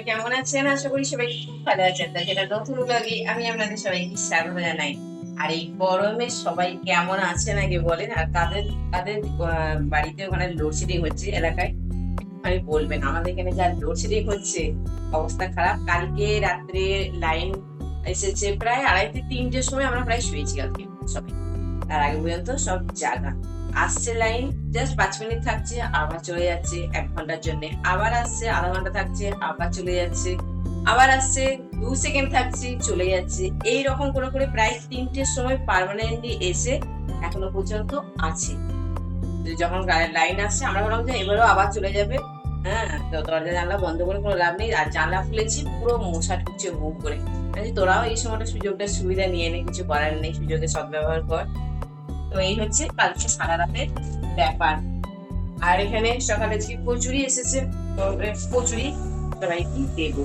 সবাই কেমন আছেন? আশা করি সবাই খুব ভালো আছেন। যেটা নতুন লাগে আমি আপনাদের সবাইকে স্বাগত জানাই। আর এই গরমে সবাই কেমন আছেন আগে বলেন? আর কাদের আহ, বাড়িতে ওখানে লোডশেডিং হচ্ছে এলাকায়? আমি বলবেন আমাদের এখানে যা লোডশেডিং হচ্ছে অবস্থা খারাপ। কালকে রাত্রে লাইন এসেছে প্রায় আড়াই থেকে তিনটের সময় আমরা প্রায় শুয়েছি কালকে সবাই। তার আগে পর্যন্ত সব জায়গা আসছে লাইন জাস্ট পাঁচ মিনিট থাকছে, আবার চলে যাচ্ছে এক ঘণ্টার জন্য। আবার আসছে, আধা ঘণ্টা থাকছে, আবার চলে যাচ্ছে, আবার আসছে, দু সেকেন্ড থাকছে, চলে যাচ্ছে। এই রকম করে করে প্রায় তিনটের সময় পার্মানেন্টলি এসে এখনও পর্যন্ত আছে। যখন লাইন আসছে, আমরা ভাবলাম যে এবারও আবার চলে যাবে। হ্যাঁ তো দরজা জানলা বন্ধ করে কোনো লাভ নেই। আর জানলা খুলেছি, পুরো মশা ঢুকছে মুখ করে। তোরাও এই সময়টা সুযোগটা সুবিধা নিয়ে নে, কিছু করার নেই, সুযোগের সদ্ব্যবহার কর। তো এই হচ্ছে কালকে সারা রাতের ব্যাপার। আর এখানে সকালে যে কচুরি এসেছে কচুরি সবাইকে দেব।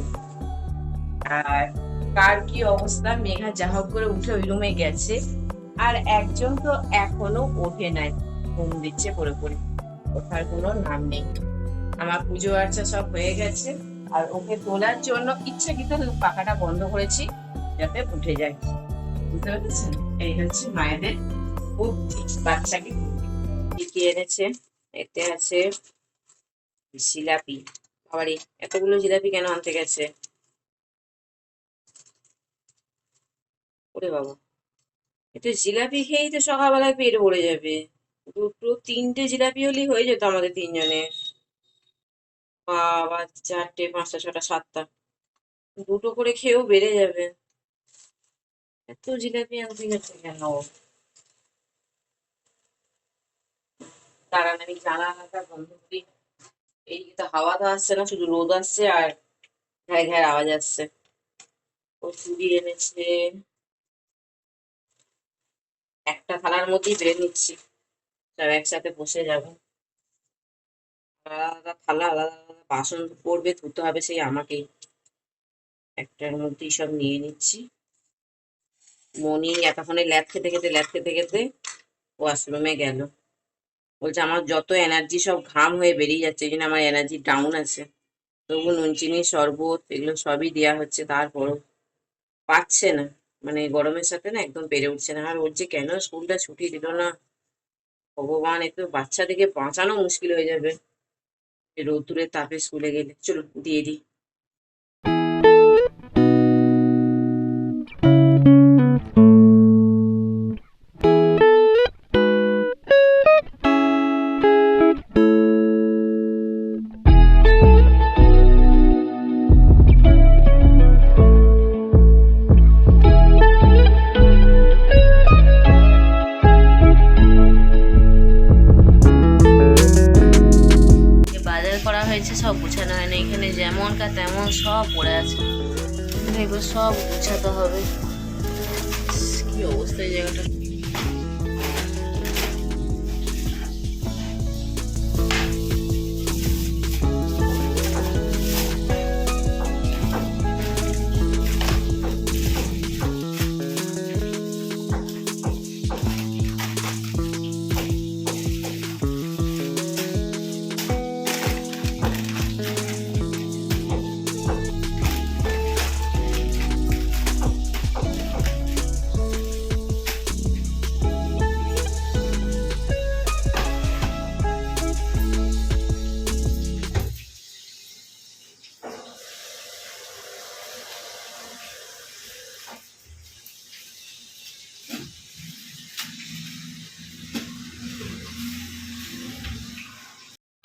আর কার কি অবস্থা, মেঘা যা হোক করে উঠে ওই রুমে গেছে। আর একজন তো এখনও ওঠে নাই, ঘুম দিচ্ছে পড়ে পড়ে। ওঠার কোনো নাম নেই। আমার পুজো আর্চা সব হয়ে গেছে। আর ওকে তোলার জন্য ইচ্ছাকৃত পাখাটা বন্ধ করেছি, যাতে উঠে যায়। বুঝতে পেরেছেন? এই হচ্ছে মায়েদের বুদ্ধি বাচ্চাকে বুদ্ধি এনেছে, এতে আছে জিলাপি। বাবারে, এতগুলো জিলাপি কেন আনতে গেছে? ওরে বাবা। এটা জিলাপি খেয়েই তো সকালবেলায় পেট ভরে যাবে। দুটো তিনটে জিলাপি হলেই হয়ে যেত আমাদের তিনজনের। বাবা, চারটে, পাঁচটা, ছটা, সাতটা। দুটো করে খেয়েও বেড়ে যাবে। এত জিলাপি আনতে গেছে কেন? দাঁড়ান আমি জানালাটা বন্ধ করি। এইদিকে তো হাওয়া তো আসছে না, শুধু রোদ আসছে আর ঘ্যার ঘ্যার আওয়াজ আসছে। ও চুড়ি এনেছে। একটা থালার মধ্যেই বেড়ে নিচ্ছি সব একসাথে বসে যাব। আলাদা আলাদা থালা, আলাদা আলাদা বাসন পড়বে, ধুতে হবে সেই আমাকেই। একটার মধ্যেই সব নিয়ে নিচ্ছি। মনি এতক্ষণে ল্যাদ খেতে খেতে ল্যাদ খেতে খেতে ওয়াশরুমে গেল। বলছে আমার যত এনার্জি সব ঘাম হয়ে বেরিয়ে যাচ্ছে, এই জন্য আমার এনার্জি ডাউন আছে। তবু নুন, চিনি, শরবত এগুলো সবই দেওয়া হচ্ছে, তারপরও পাচ্ছে না। মানে গরমের সাথে না একদম পেরে উঠছে না। আর বলছে, কেন স্কুলটা ছুটি দিল না? ভগবান একটু বাচ্চাদেরকে বাঁচানো মুশকিল হয়ে যাবে। রোদ্দুরের তাপে স্কুলে গেলে। চলো দিয়ে দিই। সব পড়ে আছে। এগুলো সব গুছাতে হবে। কি অবস্থা এই জায়গাটা?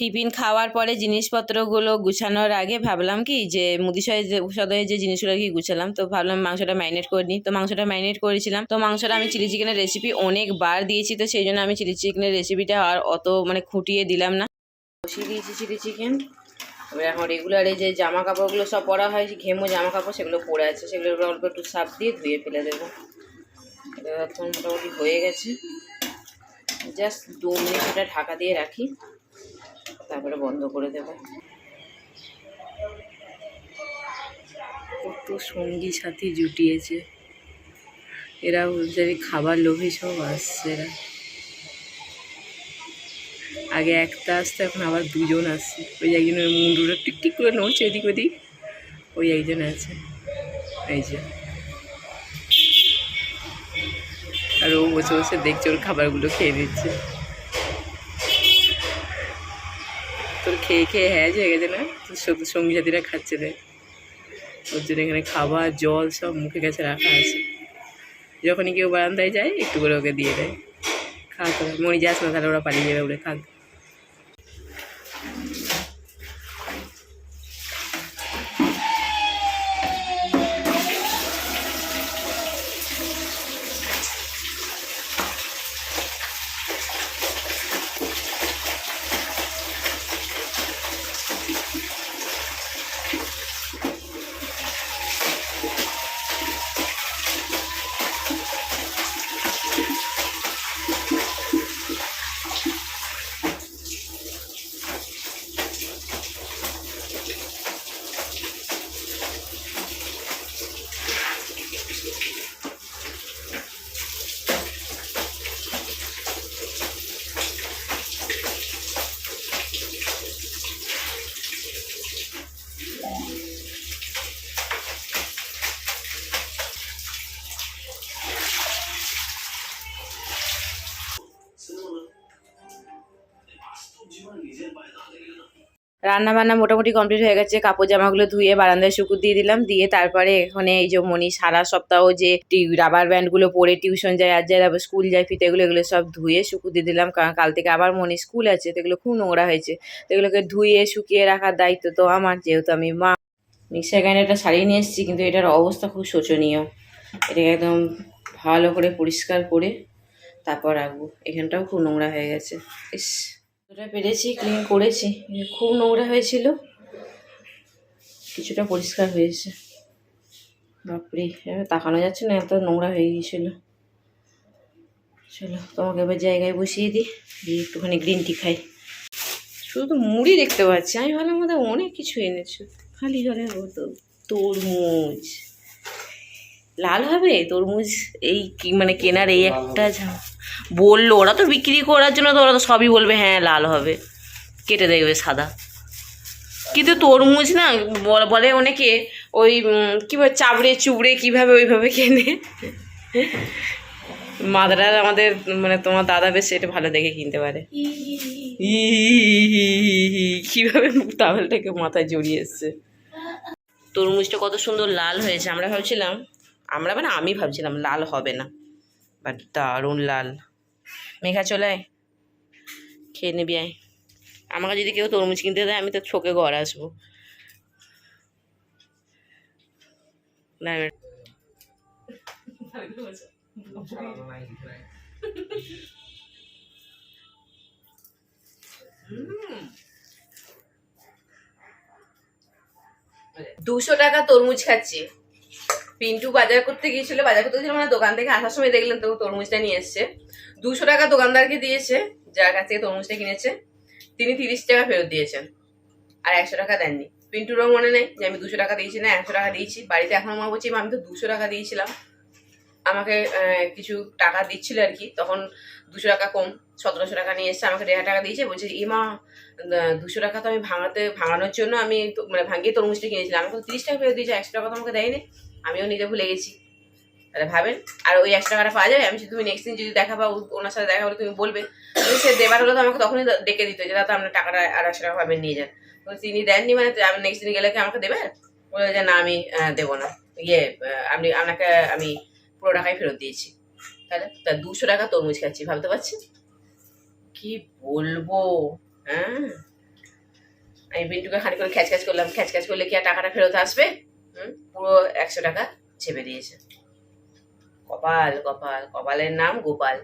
টিফিন খাওয়ার পরে জিনিসপত্রগুলো গুছানোর আগে ভাবলাম কি যে মুদি সদয়ে যে জিনিসগুলো কি গুছালাম, তো ভাবলাম মাংসটা ম্যারিনেট করে নিই। তো মাংসটা ম্যারিনেট করেছিলাম। তো মাংসটা আমি চিলি চিকেনের রেসিপি অনেকবার দিয়েছি, তো সেই জন্য আমি চিলি চিকেনের রেসিপিটা আর অত মানে খুঁটিয়ে দিলাম না। বসিয়ে দিয়েছি চিলি চিকেন এবার এখন রেগুলারে যে জামা কাপড়গুলো সব পরা হয় ঘেমো জামা কাপড় সেগুলো পরে আছে। সেগুলো অল্প একটু সাপ দিয়ে ধুয়ে ফেলে দেবো। এখন মোটামুটি হয়ে গেছে। জাস্ট দু মিনিট ঢাকা দিয়ে রাখি। তারপরে বন্ধ করে দেব। কত সঙ্গী সাথী জুটিয়েছে। এরা যাবে খাবার লোভে সব আসছে এরা। আগে একটা আসতো, এখন আবার দুজন আসছে। ওই একজনের মুন্ডুটা টিকটিক করে নড়ছে এদিক ওদিক। ওই একজন আছে। এই যে। আর ও বসে বসে দেখছে ওর খাবারগুলো খেয়ে দিচ্ছে তোর খেয়ে খেয়ে হ্যাঁ হয়ে গেছে না? সঙ্গ- সাথীরা খাচ্ছে রে ওর জন্য এখানে খাবার, জল সব মুখে কাছে রাখা আছে। যখনই কেউ বারান্দায় যায়, একটু করে ওকে দিয়ে দেয়। খাওয়া করে মরি যাস না তাহলে ওরা পালিয়ে যাবে, ওরে খাক। রান্না বান্না মোটামুটি কমপ্লিট হয়ে গেছে, কাপড় জামাগুলো ধুয়ে বারান্দায় শুকুর দিয়ে দিলাম, দিয়ে তারপরে এখানে এই যে মনি সারা সপ্তাহ যে রাবার ব্যান্ডগুলো পরে টিউশন যায়, আর যায় তারপর স্কুল যায়, ফিতেগুলো এগুলো সব ধুয়ে শুকুর দিয়ে দিলাম, কারণ কাল থেকে আবার মনি স্কুল আছে, তো এগুলো খুব নোংরা হয়েছে, তো এগুলোকে ধুয়ে শুকিয়ে রাখার দায়িত্ব তো আমার, যেহেতু আমি মা। মিক্সার গ্রাইন্ডারটা সারিয়ে নিয়ে এসেছি, কিন্তু এটার অবস্থা খুব শোচনীয়। এটাকে একদম ভালো করে পরিষ্কার করে তারপর রাখব, এখানটাও খুব নোংরা হয়ে গেছে, ইস। ওটা পেরেছি ক্লিন করেছি খুব নোংরা হয়েছিল, কিছুটা পরিষ্কার হয়েছে। বাপরে তাকানো যাচ্ছে না, এত নোংরা হয়ে গিয়েছিল। চলো, তোমাকে এবার জায়গায় বসিয়ে দিই, দিয়ে একটুখানি গ্রিন টি খাই। শুধু মুড়ি দেখতে পাচ্ছি, আমি ভালো মতো অনেক কিছু এনেছো। খালি ঘরে হতো তরমুজ। লাল হবে? তরমুজ এই মানে কেনার এই একটা বলল ওরা তো বিক্রি করার জন্য তো ওরা তো সবই বলবে হ্যাঁ লাল হবে। কেটে দেখবে সাদা। কিন্তু তরমুজ না বল- অনেকে ওই উম, কি বলে চাবড়ে চুবড়ে কীভাবে ওইভাবে কেনে। মাদারার আমাদের মানে তোমার দাদা বেশ এটা ভালো দেখে কিনতে পারে। কীভাবে টাওয়েলটাকে মাথায় জড়িয়ে এসছে। তরমুজটা কত সুন্দর লাল হয়েছে আমরা ভাবছিলাম আমরা মানে আমি ভাবছিলাম লাল হবে না বাট দারুণ লাল। মেঘা, চলে আয়। খেয়ে নিবি, আয়। আমাকে যদি কেউ তরমুজ কিনতে দেয়, আমি তো ছোকে ঘর আসব। দুশো টাকা তরমুজ খাচ্ছি। পিন্টু বাজার করতে গিয়েছিল বাজার করতে গিয়েছিল মানে দোকান থেকে আসার সময় দেখলেন তো তরমুজটা নিয়ে এসছে। দুশো টাকা দোকানদারকে দিয়েছে যার কাছ থেকে তরমুজটা কিনেছে তিনি তিরিশ টাকা ফেরত দিয়েছেন আর একশো টাকা দেননি। পিন্টুরও মনে নেই যে আমি দুশো টাকা দিয়েছি না একশো টাকা দিয়েছি। বাড়িতে এখন মা বলছি "মা, আমি তো দুশো টাকা দিয়েছিলাম। আমাকে কিছু টাকা দিচ্ছিল আর কি। তখন দুশো টাকা কম সতেরোশো টাকা নিয়ে এসছে আমাকে দেড় হাজার টাকা দিয়েছে। বলছে ইমা দুশো টাকা তো আমি ভাঙাতে ভাঙানোর জন্য আমি মানে ভাঙিয়ে তরমুজটা কিনেছিলাম। আমাকে তিরিশ টাকা ফেরত দিয়েছে একশো টাকা তো আমাকে দেয়নি। আমিও নিতে ভুলে গেছি। তাহলে ভাবেন, আর ওই একশো টাকাটা পাওয়া যাবে? আমি তুমি নেক্সট দিন যদি দেখা পাও, ওনার সাথে দেখা হলে তুমি বলবে সে দেবার হলে তো আমাকে তখনই ডেকে দিত, যে দাদা আপনার টাকাটা আর একশো টাকা পাবেন নিয়ে যান। তিনি দেননি মানে আমি নেক্সট দিন গেলে কি আমাকে দেবেন? বলে, যে না, আমি দেবো না। ইয়ে আপনি আপনাকে, আমি পুরো টাকাই ফেরত দিয়েছি। তাহলে, তা দুশো টাকা তরমুজ খাচ্ছি, ভাবতে পারছি কি বলব? হ্যাঁ? আমি বিন্টুকে খানি করে খ্যাচ খ্যাচ করলাম খ্যাচ খ্যাচ করলে কি আর টাকাটা ফেরত আসবে? হুম পুরো একশো টাকা ছেপে দিয়েছে। কপাল কপাল কপালের নাম গোপাল।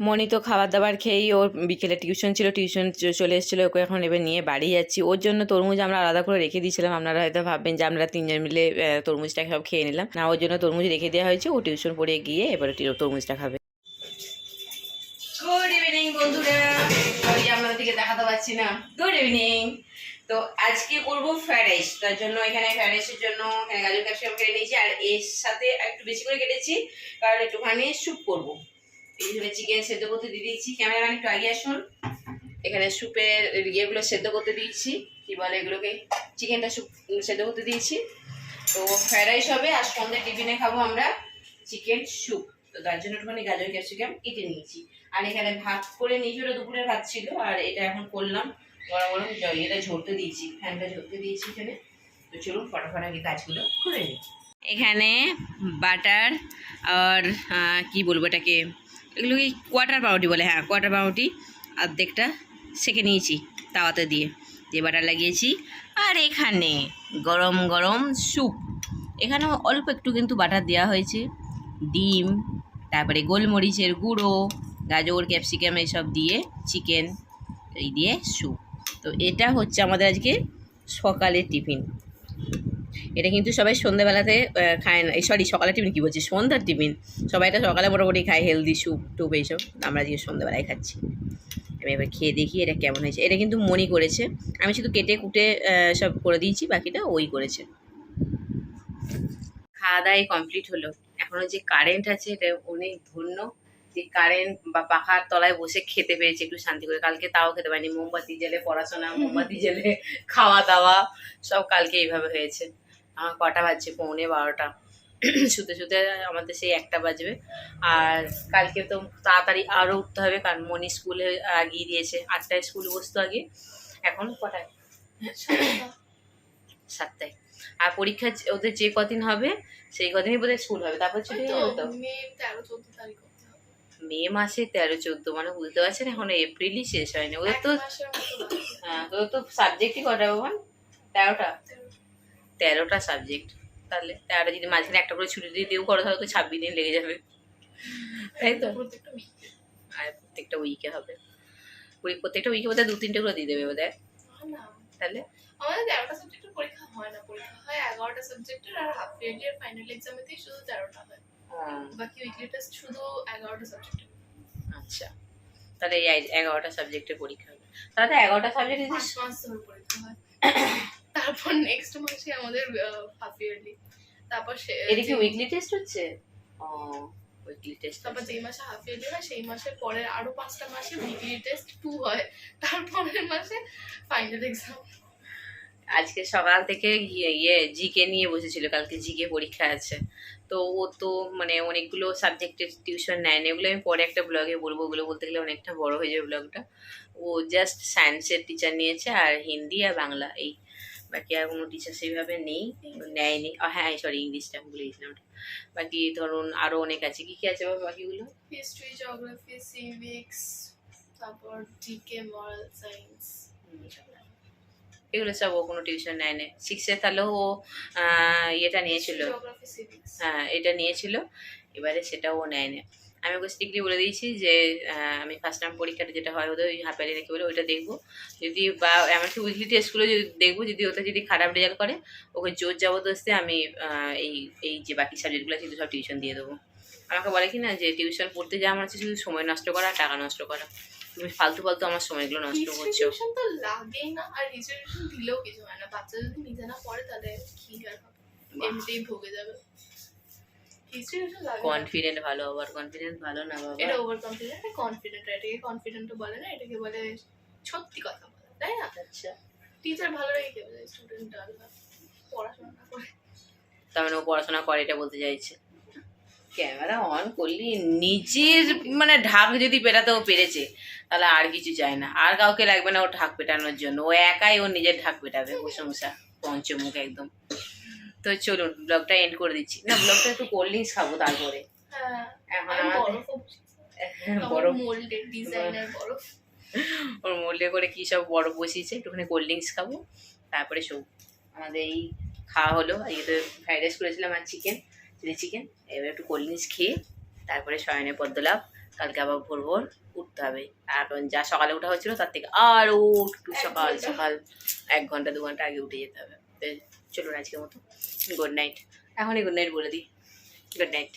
মনি তো খাবার দাবার খেয়েই ওর বিকেলে টিউশন ছিল টিউশন চলে এসেছিল ওকে এখন এবার নিয়ে বাড়ি যাচ্ছি। ওর জন্য তরমুজ আমরা আলাদা করে রেখে দিয়েছিলাম আপনারা হয়তো ভাববেন যে আমরা তিনজন মিলে তরমুজটা সব খেয়ে নিলাম। না ওর জন্য তরমুজ রেখে দেওয়া হয়েছে ও টিউশন পড়ে গিয়ে এবারে তরমুজটা খাবে। গুড ইভিনিং বন্ধুরা। আপনাদের দিকে দেখাতে পাচ্ছি না। গুড ইভিনিং তো আজকে করব ফ্রাইড রাইস তার জন্য এখানে ফ্রাইড রাইসের জন্য এখানে গাজর ক্যাপসিকাম কেটে নিয়েছি, আর এর সাথে একটু বেশি করে কেটেছি, কারণ একটুখানি স্যুপ করব। এইভাবে চিকেন সেদ্ধ করতে দিয়ে দিয়েছি। ক্যামেরাম্যান, একটু আগে আসুন। এখানে স্যুপের ইয়েগুলো সেদ্ধ করতে দিয়েছি। কি বলে এগুলোকে? চিকেনটা স্যুপ সেদ্ধ করতে দিয়েছি। তো ফ্রাইড রাইস হবে, আর সন্ধ্যে টিফিনে খাব আমরা চিকেন স্যুপ। তো তার জন্য একটুখানি গাজর ক্যাপসিকাম কেটে নিয়েছি। আর এখানে ভাত করে নিয়েছি, ওটা দুপুরের ভাত ছিল, আর এটা এখন করলাম। ঝরতে দিয়েছি, ফ্যানটা ঝরতে দিয়েছি এখানে। তো চলুন ফটাফট আগে কাজগুলো নিই। এখানে বাটার আর কি বলব এটাকে? এগুলো কি কোয়াটার পাউরুটি বলে? হ্যাঁ কোয়াটার পাউরুটি অর্ধেকটা সেকে নিয়েছি তাওয়াতে দিয়ে। দিয়ে বাটার লাগিয়েছি। আর এখানে গরম গরম স্যুপ। এখানে অল্প একটু কিন্তু বাটার দেওয়া হয়েছে। ডিম, তারপরে গোলমরিচের গুঁড়ো, গাজর, ক্যাপসিকাম এইসব দিয়ে, চিকেন, এই দিয়ে স্যুপ। তো এটা হচ্ছে আমাদের আজকে সকালের টিফিন। এটা কিন্তু সবাই সন্ধ্যাবেলাতে খায় না। এই সরি সকালের টিফিন কী বলছি? সন্ধ্যার টিফিন। সবাই এটা সকালে মোটামুটি খায় হেলদি স্যুপ টুপ এইসব। আমরা আজকে সন্ধ্যাবেলায় খাচ্ছি। আমি এবার খেয়ে দেখি এটা কেমন হয়েছে। এটা কিন্তু মনি করেছে। আমি শুধু কেটে কুটে সব করে দিয়েছি, বাকিটা ওই করেছে। খাওয়া দাওয়াই কমপ্লিট হলো। এখনও যে কারেন্ট আছে, এটা অনেক ধন্য। যে কারেন্ট বা পাখার তলায় বসে খেতে পেরেছি একটু শান্তি করে। কালকে তাও খেতে পারিনি। মোমবাতি জেলে পড়াশোনা মোমবাতি জেলে খাওয়া দাওয়া সব কালকে এইভাবে হয়েছে। আমার কটা বাজছে পৌনে বারোটা। শুতে শুতে আমাদের সেই একটা বাজবে। আর কালকে তো তাড়াতাড়ি আরও উঠতে হবে কারণ মনি স্কুলে আগিয়ে দিয়েছে। আটটায় স্কুল বসতো আগে। এখন কটায়? সাতটায়। আর পরীক্ষা ওদের যে কদিন হবে সেই কদিনই বোধহয় স্কুল হবে। তারপর ছুটি হয়ে যেত মে মাসে তেরো চোদ্দ মানে বুঝতে পারছেন? এখন এপ্রিলই শেষ হয়নি। ওদের তো। হ্যাঁ তোদের তো সাবজেক্টই কটা বাবান তেরোটা? তেরোটা সাবজেক্ট তাহলে তেরোটা যদি মাঝখানে একটা করে ছুটি দিয়ে দিয়েও করো তাহলে তো ছাব্বিশ দিন লেগে যাবে। তাই তো। আর প্রত্যেকটা উইকে হবে। ওই প্রত্যেকটা উইকে বোধহয় দু তিনটে করে দিয়ে দেবে বোধহয়। তাহলে? আমাদের তেরোটা সাবজেক্টের পরীক্ষা হয় না। পরীক্ষা হয় এগারোটা সাবজেক্টের আর হাফ ইয়ারলি আর ফাইনাল এক্সামেতেই শুধু তেরোটা হয়। বাকি উইকলি টেস্ট শুধু এগারোটা সাবজেক্টের আচ্ছা। তাহলে এই এগারোটা সাবজেক্টের পরীক্ষা হবে। তাহলে এগারোটা সাবজেক্ট পাঁচ মাস ধরে পরীক্ষা হয়। তারপর নেক্সট মাসে আমাদের হাফ ইয়ারলি তারপর সে- এটা কি উইকলি টেস্ট হচ্ছে? ও উইকলি টেস্ট তারপর যেই মাসে হাফ ইয়ারলি হয় সেই মাসের পরের আরও পাঁচটা মাসে উইকলি টেস্ট টু হয়। তারপরের মাসে ফাইনাল এক্সাম আজকে সকাল থেকে ইয়ে জিকে নিয়ে বসেছিল। কালকে জিকে পরীক্ষা আছে। তো ও তো মানে অনেকগুলো সাবজেক্টের টিউশন নেয় না এগুলো আমি পরে একটা ব্লগে বলব। ওগুলো বলতে গেলে অনেকটা বড় হয়ে যাবে ব্লগটা ও জাস্ট সায়েন্সের টিচার নিয়েছে আর হিন্দি আর বাংলা। এই বাকি আর কোনো টিচার সেইভাবে নেই নেয়নি। হ্যাঁ সরি ইংলিশটা ভুলে গেছিলাম ওটা। বাকি ধরুন আরও অনেক আছে। কি কি আছে বাকিগুলো? হিস্ট্রি জিওগ্রাফি সিভিক্স তারপর জিকে মরাল সায়েন্স এগুলো সব ও কোনো টিউশন নেয় না সিক্সে তাহলেও ও ইয়েটা নিয়েছিল। হ্যাঁ এটা নিয়েছিল। এবারে সেটাও ও নেয় না আমি ওকে স্ট্রিক্টলি বলে দিয়েছি যে আমি ফার্স্ট টাইম পরীক্ষাটা যেটা হয় ওদের ওই হাফ ইয়ারলি রেখে বলে ওইটা দেখব। যদি বা এমনকি উইকলি টেস্টগুলো যদি দেখব যদি ওটা যদি খারাপ রেজাল্ট করে ওকে জোর জবরদস্তি আমি এই এই যে বাকি সাবজেক্টগুলো আছে সব টিউশন দিয়ে দেবো। আমাকে বলে কি না যে টিউশন পড়তে যাওয়া আমার হচ্ছে শুধু সময় নষ্ট করা টাকা নষ্ট করা। তুমি ফালতু ফালতু আমার সময়গুলো নষ্ট করছ। তো লাগেই না আর টিউশন দিলেও কিছু হয় না। বাচ্চা যদি নিজে না পড়ে তাহলে কি আর এমনিতেই ভোগে যাবে। কনফিডেন্ট ভালো আবার কনফিডেন্ট ভালো না বাবা। এটা ওভার কনফিডেন্ট কনফিডেন্ট এটাকে কনফিডেন্ট বলে না এটাকে বলে সত্যি কথা বলা তাই না? আচ্ছা। টিচার ভালো রেখে বলে স্টুডেন্ট ডাল পড়াশোনা না করে। তার মানে ও পড়াশোনা করে এটা বলতে চাইছে। ক্যামেরা অন করলি নিজের মানে ঢাক যদি পেটাতেও পেরেছে তাহলে আর কিছু চায় না। আর কাউকে লাগবে না ও ঢাক পেটানোর জন্য। ও একাই ও নিজের ঢাক পেটাবে প্রশংসা পঞ্চমুখ একদম। তো চলুন ব্লগটা এন্ড করে দিচ্ছি। না ব্লগটা একটু কোল্ড ড্রিঙ্কস খাব তারপরে। হ্যাঁ এখন বরফ বরফ ওর মোল্ডে করে কী সব বড় বসিয়েছে একটুখানি কোল্ড ড্রিঙ্কস খাব তারপরে সব আমাদের এই খাওয়া হলো আজকে তো ফ্রাইড রাইস করেছিলাম আর চিকেন চিলি চিকেন এবার একটু কোল্ড ড্রিঙ্কস খেয়ে তারপরে শয়নে পদ্মলাভ কালকে আবার ভোর ভোর উঠতে হবে। আর যা সকালে উঠা হয়েছিল তার থেকে আরও একটু সকাল সকাল এক ঘণ্টা দু ঘণ্টা আগে উঠে যেতে হবে। চলুন আজকের মতো গুড নাইট এখনই গুড নাইট বলে দিই। Good night